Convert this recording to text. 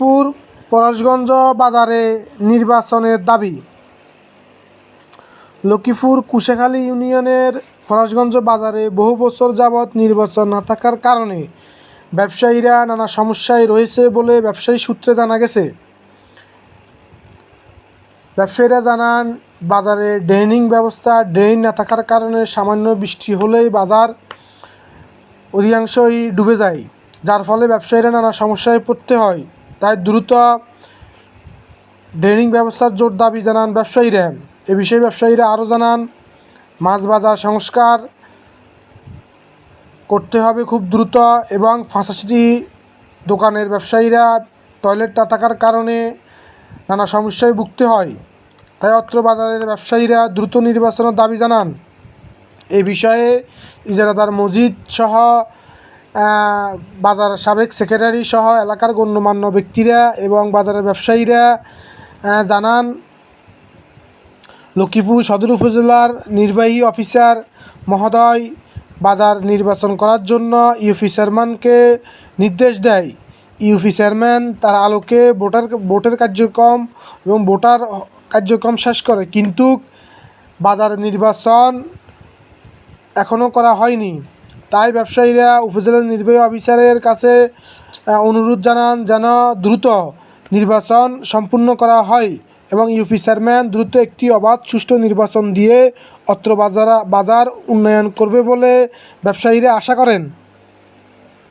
লক্ষ্মীপুর পরশগঞ্জ বাজারে নির্বাচনের দাবি। লক্ষ্মীপুর কুশেখালী ইউনিয়নের ফরাসগঞ্জ বাজারে বহু বছর যাবৎ নির্বাচন না থাকার কারণে ব্যবসায়ীরা নানা সমস্যায় রয়েছে বলে ব্যবসায়ী সূত্রে জানা গেছে। ব্যবসায়ীরা জানান, বাজারে ড্রেনিং ব্যবস্থা ড্রেন না থাকার কারণে সামান্য বৃষ্টি হলেই বাজার অধিকাংশই ডুবে যায়, যার ফলে ব্যবসায়ীরা নানা সমস্যায় পড়তে হয়। তাই দ্রুত ড্রেনিং ব্যবস্থার জোর দাবি জানান ব্যবসায়ীরা। এ বিষয়ে ব্যবসায়ীরা আরও জানান, মাছ বাজার সংস্কার করতে হবে খুব দ্রুত এবং ফাঁসাসিটি দোকানের ব্যবসায়ীরা টয়লেট না থাকার কারণে নানা সমস্যায় ভুগতে হয়। তাই অত্র বাজারের ব্যবসায়ীরা দ্রুত নির্বাচনের দাবি জানান। এই বিষয়ে ইজারাদার মজিদ সহ বাজার সাবেক সেক্রেটারি সহ এলাকার গণ্যমান্য ব্যক্তিরা এবং বাজারের ব্যবসায়ীরা জানান, লক্ষ্মীপুর সদর উপজেলার নির্বাহী অফিসার মহোদয় বাজার নির্বাচন করার জন্য ইউপি চেয়ারম্যানকে নির্দেশ দেয়। ইউপি চেয়ারম্যান তার আলোকে ভোটার, ভোটের কার্যক্রম এবং ভোটার কার্যক্রম শেষ করে, কিন্তু বাজার নির্বাচন এখনও করা হয়নি। তাই ব্যবসায়ীরা উপজেলা নির্বাহী অফিসারের কাছে অনুরোধ জানান যেন দ্রুত নির্বাচন সম্পূর্ণ করা হয় এবং ইউপি চেয়ারম্যান দ্রুত একটি অবাধ সুষ্ঠু নির্বাচন দিয়ে অত্র বাজার বাজার উন্নয়ন করবে বলে ব্যবসায়ীরা আশা করেন।